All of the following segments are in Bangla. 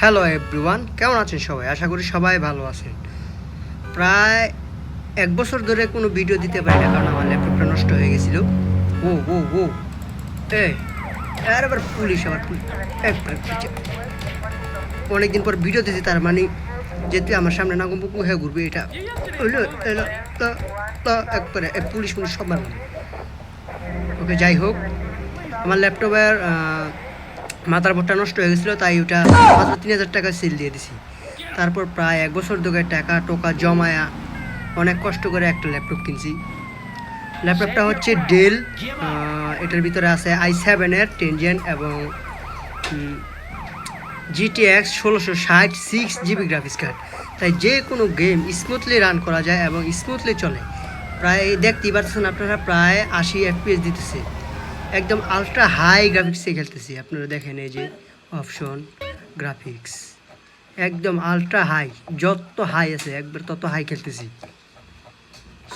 হ্যালো এভরিওয়ান কেমন আছেন সবাই? আশা করি সবাই ভালো আছেন। প্রায় এক বছর ধরে কোনো ভিডিও দিতে পারি না, কারণ আমার ল্যাপটপটা নষ্ট হয়ে গেছিল। ও ও ও। এ আর আবার পুলিশ আবার পুলিশ একবার। অনেকদিন পর ভিডিও দিতে তার মানে যেতে আমার সামনে না গুম্বু হয়ে ঘুরবে এটা। তা তা, একবারে পুলিশ পুলিশ সব ওকে, যাই হোক, আমার ল্যাপটপের মাথার বোর্ডটা নষ্ট হয়ে গেছিল, তাই ওটা মাত্র তিন হাজার টাকা সেল দিয়ে দিছি। তারপর প্রায় এক বছর ধরে টাকা টোকা জমায়া অনেক কষ্ট করে একটা ল্যাপটপ কিনছি। ল্যাপটপটা হচ্ছে ডেল এটার ভিতরে আছে আই সেভেনের টেন জেন এবং জিটিএক্স ষোলোশো ষাট সিক্স জিবি গ্রাফিক্স কার্ড তাই যে কোনো গেম স্মুথলি রান করা যায় এবং স্মুথলি চলে। প্রায় দেখতেই পাচ্ছেন আপনারা, প্রায় আশি এফপিএস দিতেছে। একদম আলট্রা হাই গ্রাফিক্সে খেলতেছি। আপনারা দেখেন এই যে অপশন গ্রাফিক্স একদম আলট্রা হাই যত হাই আছে, একবার তত হাই খেলতেছি।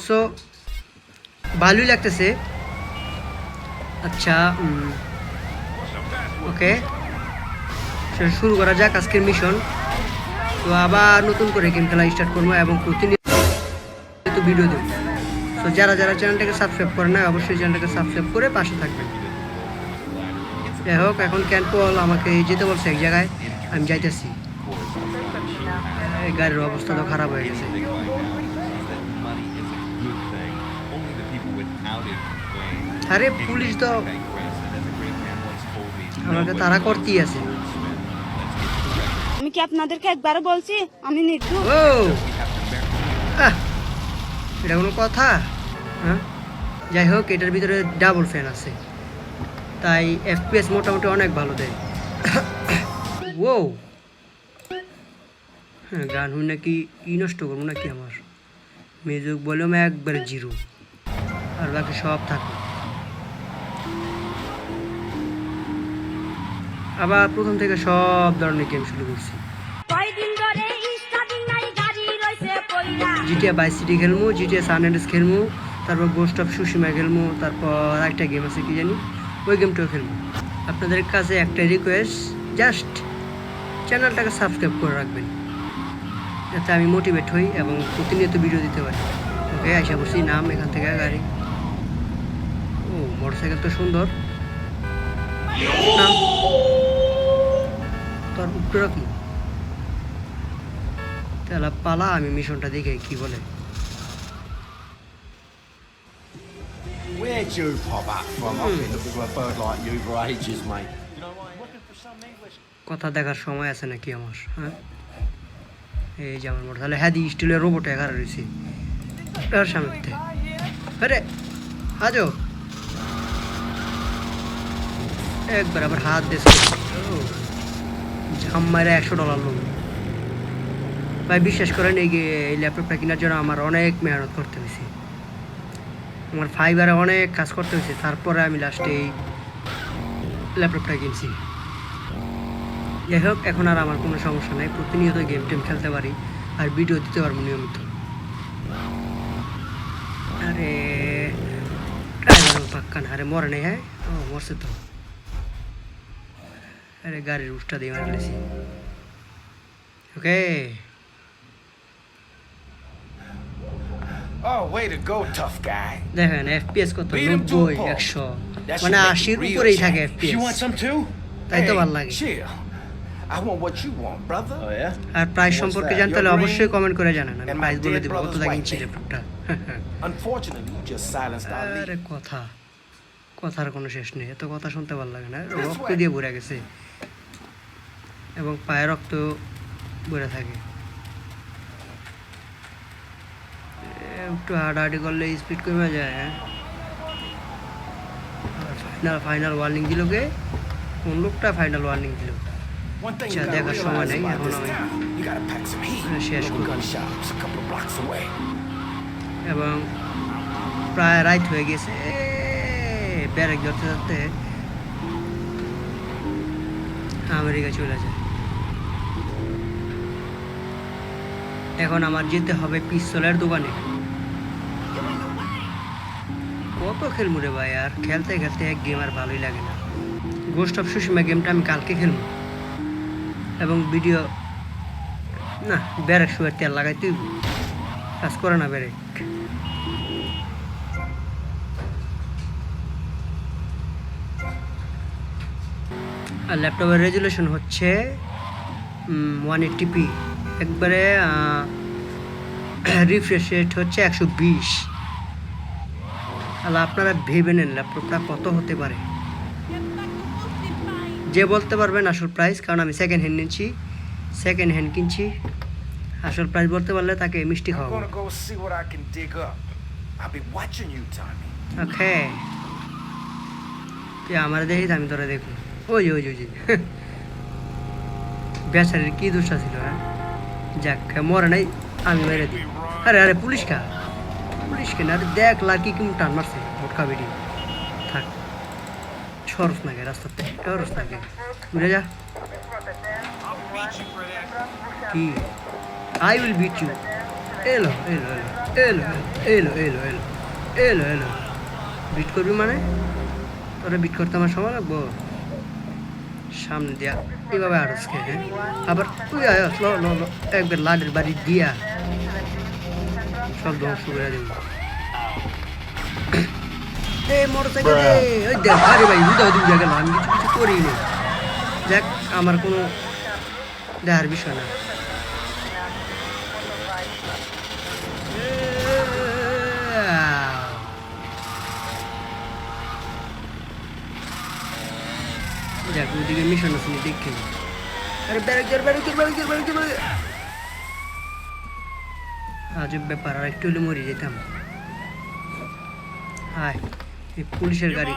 সো ভালোই লাগতেছে। আচ্ছা ওকে। শুরু করা যাক আজকের মিশন তো আবার নতুন করে গেম খেলা স্টার্ট করব এবং প্রতিনিয়ত ভিডিও দেবো। তো যারা যারা চ্যানেলটাকে সাবস্ক্রাইব করে না অবশ্যই চ্যানেলটাকে সাবস্ক্রাইব করে পাশে থাকবেন। যাই হোক এখন ক্যান পল আমাকে যেতে বলছে এক জায়গায় আমি যাইতেছি। এই গাড়ির অবস্থা তো খারাপ হয়ে গেছে। আরে পুলিশ তো আমাকে তারা করতেই আছে। আমি কি আপনাদেরকে একবারও বলছি? আমি নির্দোষ। এটা কোনো কথা? হ্যাঁ? যাই হোক, এটার ভিতরে ডাবল ফ্যান আছে। তাই এফপিএস মোটামুটি অনেক ভালো দেয়। ও হ্যাঁ গান হুই নাকি ই নষ্ট করব নাকি আমার? মিউজিক ভলিউম একবার জিরো আর বাকি সব থাকবে। আবার প্রথম থেকে সব ধরনের গেম শুরু করছি। জিটিএ বাই সিটি খেলমু জিটিএ সান খেলমু, তারপর গোস্ট অফ সুসীমা খেলমু, তারপর একটা গেম আছে কি জানি? ওই গেমটাও খেলব আপনাদের কাছে একটা রিকোয়েস্ট জাস্ট চ্যানেলটাকে সাবস্ক্রাইব করে রাখবেন। যাতে আমি মোটিভেট হই এবং প্রতিনিয়ত ভিডিও দিতে পারি। ওকে আশা করছি নাম এখান থেকে গাড়ি। ও মোটরসাইকেল তো সুন্দর। তোর উপরে রাখুন তাহলে পালা আমি মিশনটা দেখে কি বলে। Where'd you pop up from? I've been looking for a bird like you for ages, mate. কথা দেখার সময় আছে নাকি আমার হ্যাঁ? এই যে আমার মোটর তাহলে হ্যাঁ দি স্টিলের রোবট এগারো রয়েছে। তার সামনে আরে আজো। একবার আবার হাত দেশ জাম মারে একশো ডলার লোক ভাই, বিশ্বাস করেন, এই ল্যাপটপটা কেনার জন্য আমার অনেক মেহনত করতে হয়েছে। আমার ফাইবারে অনেক কাজ করতে হয়েছে। তারপরে আমি লাস্টে এই ল্যাপটপটা কিনছি। যাই হোক, এখন আর আমার কোনো সমস্যা নেই। প্রতিনিয়ত গেম টেম খেলতে পারি আর ভিডিও দিতে পারব নিয়মিত। আরে ড্রাইভার পাক্কা না আরে মরে নেই হ্যাঁ? ও, মরছে তো। আরে গাড়ির উষ্টা দিয়ে মারা okay way to go, tough guy. দেখেন এফপিএস কত Beat 'em to a নব্বই pulp. একশো That মানে should make আশির you real উপরেই থাকে. FPS You want some too? তাই তো ভালো লাগে। I want what you want, brother. Oh yeah. আর প্রাইস What's সম্পর্কে that? জানতে হলে Your অবশ্যই কমেন্ট করে জানান আমি And my প্রাইস বলে dead দেবো কত white man. ল্যাপটপটা Unfortunately, you just silenced our আরে. কথা কথার কোনো শেষ নেই এত কথা শুনতে ভালো লাগে না রক্ত. দিয়ে ভরে গেছে এবং পায়ে রক্ত ভরে থাকে একটু হাঁটাহাঁটি করলে স্পিড কমে যায় হ্যাঁ। ফাইনাল ফাইনাল ওয়ার্নিং দিল কে? কোন লোকটা ফাইনাল ওয়ার্নিং দিল? আচ্ছা, দেখার সময় নেই, এখন আমি- শেষ. এবং প্রায় রাইট হয়ে গেছে। ব্যারেক ধরতে ধরতে আমেরিকা চলে যায়। এখন আমার যেতে হবে পিস্তলের দোকানে। কত খেলব রে ভাই, আর খেলতে খেলতে এক গেম আর ভালোই লাগে না। গোস্ট অফ সুষিমা গেমটা আমি কালকে খেলব এবং ভিডিও না, ব্যারেক শুয়ে তেল লাগাই তুই কাজ করে না ব্যারেক। আর ল্যাপটপের রেজুলেশন হচ্ছে ওয়ান এইট্টি পি একবারে রিফ্রেশ রেট হচ্ছে একশো বিশ। তাহলে আপনারা ভেবে নেন ল্যাপটপটা কত হতে পারে। যে বলতে পারবেন আসল প্রাইস কারণ আমি সেকেন্ড হ্যান্ড নিচ্ছি সেকেন্ড হ্যান্ড কিনছি আসল প্রাইস বলতে পারলে তাকে মিষ্টি খাওয়াবো. ওকে তুই আমার দেখি আমি তোরা দেখুন। ওই ওই ওই বেচারির কি দোষটা ছিল হ্যাঁ? যাক মরে নাই আমি মেরে দিই। আরে আরে পুলিশ কা? পুলিশ কেন আরে দেখ লাকি কেমন টান মারছে। ভোটকা বেটি থাক। সরস নাকি রাস্তাতে সরস নাকি ঘুরে যা। কি? আই উইল বিট ইউ এলো এলো এলো এলো এলো এলো এলো এলো বিট করবি মানে? তোরা বিট করতে আমার সময় লাগবো? সামনে দিয়া। এইভাবে আড়স খেয়ে আবার তুই আয়স ল ল ল। একবার লাডের বাড়ি দিয়া। সব ধ্বংস করে দেবো আরে ভাই বুঝা আমি কিছু করিনি যাক আমার কোনো দেখার বিষয় না। যাক ওইদিকে মিশন আছে দেখে আরে ব্যারেক জোর ব্যারেক জোর ব্যারেক জোর ব্যারেক জোর আজব ব্যাপার, আর একটু হলে মরে যেতাম। হায়, এই পুলিশের গাড়ি।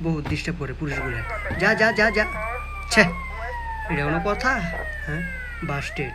বহুত ডিস্টার্ব করে পুলিশগুলো। যা যা যা যা। ছে এটা কোনো কথা? হ্যাঁ? বাস স্টেট